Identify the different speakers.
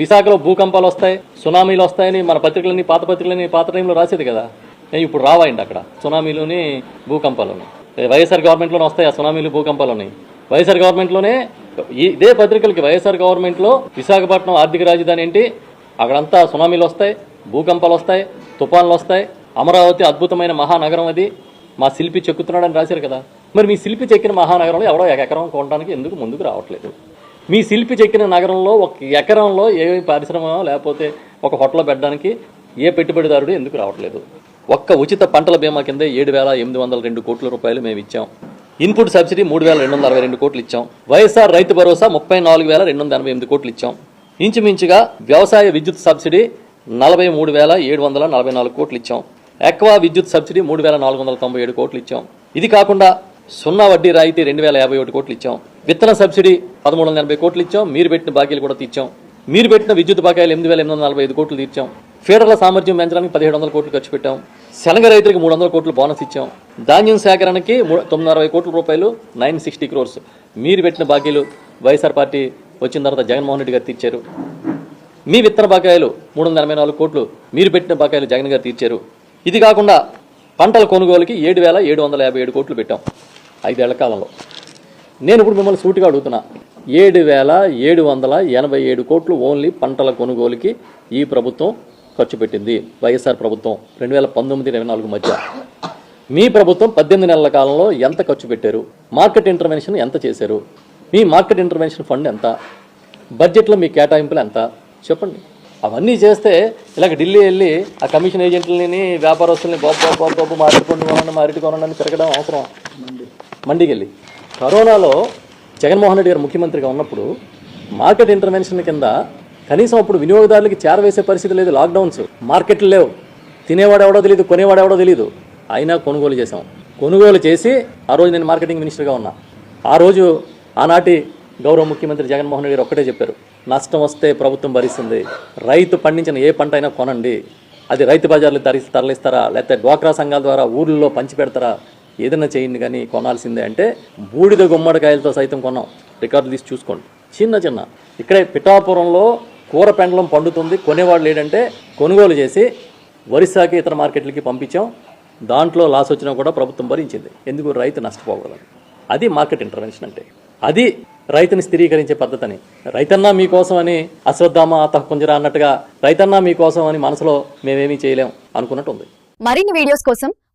Speaker 1: విశాఖలో భూకంపాలు వస్తాయి సునామీలు వస్తాయని మన పత్రికలన్నీ పాత పత్రికలన్నీ పాత టైంలో రాసేది కదా. ఇప్పుడు రావాయండి అక్కడ. సునామీలోని భూకంపాలని వైఎస్ఆర్ గవర్నమెంట్లోనే వస్తాయి ఆ సునామీలు భూకంపాలని వైఎస్ఆర్ గవర్నమెంట్లోనే ఇదే పత్రికలకి వైఎస్ఆర్ గవర్నమెంట్లో విశాఖపట్నం ఆర్థిక రాజధాని ఏంటి? అక్కడంతా సునామీలు వస్తాయి భూకంపాలు వస్తాయి తుఫాన్లు వస్తాయి. అమరావతి అద్భుతమైన మహానగరం అది. మా శిల్పి చెక్కుతున్నాడని రాశారు కదా. మరి మీ శిల్పి చెక్కిన మహానగరంలో ఎవడో ఎకరం కొనడానికి ఎందుకు ముందుకు రావట్లేదు? మీ శిల్పి చెక్కిన నగరంలో ఒక ఎకరంలో ఏ పరిశ్రమ లేకపోతే ఒక హోటల్ పెట్టడానికి ఏ పెట్టుబడిదారుడు ఎందుకు రావట్లేదు? ఒక్క ఉచిత పంటల బీమా కింద ఏడు వేల ఎనిమిది వందల రెండు కోట్ల రూపాయలు మేము ఇచ్చాం. ఇన్పుట్ సబ్సిడీ మూడు వేల రెండు వందల అరవై రెండు కోట్లు ఇచ్చాం. వైఎస్ఆర్ రైతు భరోసా ముప్పై నాలుగు వేల రెండు వందల ఎనభై ఎనిమిది కోట్లు ఇచ్చాం. ఇంచుమించుగా వ్యవసాయ విద్యుత్ సబ్సిడీ నలభై మూడు వేల ఏడు వందల నలభై నాలుగు కోట్లు ఇచ్చాం. ఎక్వా విద్యుత్ సబ్సిడీ మూడు వేల నాలుగు వందల తొంభై ఏడు కోట్లు ఇచ్చాం. ఇది కాకుండా సున్నా వడ్డీ రాయితీ రెండు వేల యాభై ఒకటి కోట్లు ఇచ్చాం. విత్తన సబ్సిడీ పదమూడు వందల ఎనభై కోట్లు ఇచ్చాం. మీరు పెట్టిన బాకీలు కూడా తీర్చాం. మీరు పెట్టిన విద్యుత్ బకాయిలు ఎనిమిది వేల ఎనిమిది వందల నలభై ఐదు కోట్లు తీర్చాం. ఫీడర్ల సామర్థ్యం పెంచడానికి పదిహేడు వందల కోట్లు ఖర్చు పెట్టాం. శనగ రైతులకు మూడు వందల కోట్లు బోనస్ ఇచ్చాం. ధాన్యం సేకరణకి తొమ్మిది అరవై కోట్ల రూపాయలు నైన్ సిక్స్టీ క్రోర్స్. మీరు పెట్టిన బాకీలు వైఎస్ఆర్ పార్టీ వచ్చిన తర్వాత జగన్మోహన్ రెడ్డి గారు తీర్చారు. మీ విత్తన బకాయిలు మూడు వందల ఎనభై నాలుగు కోట్లు మీరు పెట్టిన బకాయిలు జగన్ గారు తీర్చారు. ఇది కాకుండా పంటల కొనుగోలుకి ఏడు వేల ఏడు వందల యాభై ఏడు కోట్లు పెట్టాం. ఐదేళ్ళ కాలంలో. నేను ఇప్పుడు మిమ్మల్ని సూటిగా అడుగుతున్నా. ఏడు వేల ఏడు వందల ఎనభై ఏడు కోట్లు ఓన్లీ పంటల కొనుగోలుకి ఈ ప్రభుత్వం ఖర్చు పెట్టింది. వైఎస్ఆర్ ప్రభుత్వం రెండు వేల పంతొమ్మిది ఇరవై నాలుగు మధ్య. మీ ప్రభుత్వం పద్దెనిమిది నెలల కాలంలో ఎంత ఖర్చు పెట్టారు? మార్కెట్ ఇంటర్వెన్షన్ ఎంత చేశారు? మీ మార్కెట్ ఇంటర్వెన్షన్ ఫండ్ ఎంత? బడ్జెట్లో మీ కేటాయింపులు ఎంత? చెప్పండి. అవన్నీ చేస్తే ఇలాగ ఢిల్లీ వెళ్ళి ఆ కమిషన్ ఏజెంట్లని వ్యాపారస్తుల్ని బాబు బాబు బాబు బాబు మా అరటి పండు కొనండి కొనండి అని తిరగడం అవసరం. మండికి వెళ్ళి కరోనాలో జగన్మోహన్ రెడ్డి గారు ముఖ్యమంత్రిగా ఉన్నప్పుడు మార్కెట్ ఇంటర్వెన్షన్ కింద కనీసం అప్పుడు వినియోగదారులకి చేరవేసే పరిస్థితి లేదు లాక్డౌన్స్. మార్కెట్లు లేవు. తినేవాడు ఎవడో తెలియదు కొనేవాడు ఎవడో తెలియదు అయినా కొనుగోలు చేశాం. కొనుగోలు చేసి ఆ రోజు నేను మార్కెటింగ్ మినిస్టర్గా ఉన్నా. ఆ రోజు ఆనాటి గౌరవ ముఖ్యమంత్రి జగన్మోహన్ రెడ్డి గారు ఒక్కటే చెప్పారు నష్టం వస్తే ప్రభుత్వం భరిస్తుంది. రైతు పండించిన ఏ పంట అయినా కొనండి. అది రైతు బజార్లు తరి తరలిస్తారా? లేకపోతే డ్వాక్రా సంఘాల ద్వారా ఊర్లలో పంచి పెడతారా? ఏదైనా చేయండి కానీ కొనాల్సిందే అంటే బూడిద గుమ్మడికాయలతో సైతం కొన్నాం రికార్డు తీసి చూసుకోండి. చిన్న చిన్న. ఇక్కడే పిఠాపురంలో కూర పెండలం పండుతుంది. కొనేవాళ్ళు లేడంటే కొనుగోలు చేసి ఒరిస్సాకి ఇతర మార్కెట్లకి పంపించాం. దాంట్లో లాస్ వచ్చినా కూడా ప్రభుత్వం భరించింది. ఎందుకు? రైతు నష్టపోకూడదు అది మార్కెట్ ఇంటర్వెన్షన్ అంటే. అది రైతుని స్థిరీకరించే పద్ధతిని. రైతన్నా మీకోసం అని అశ్వత్థామ అత అన్నట్టుగా రైతన్నా మీకోసం అని మనసులో మేమేమీ చేయలేం అనుకున్నట్టు ఉంది
Speaker 2: మరిన్ని వీడియోస్ కోసం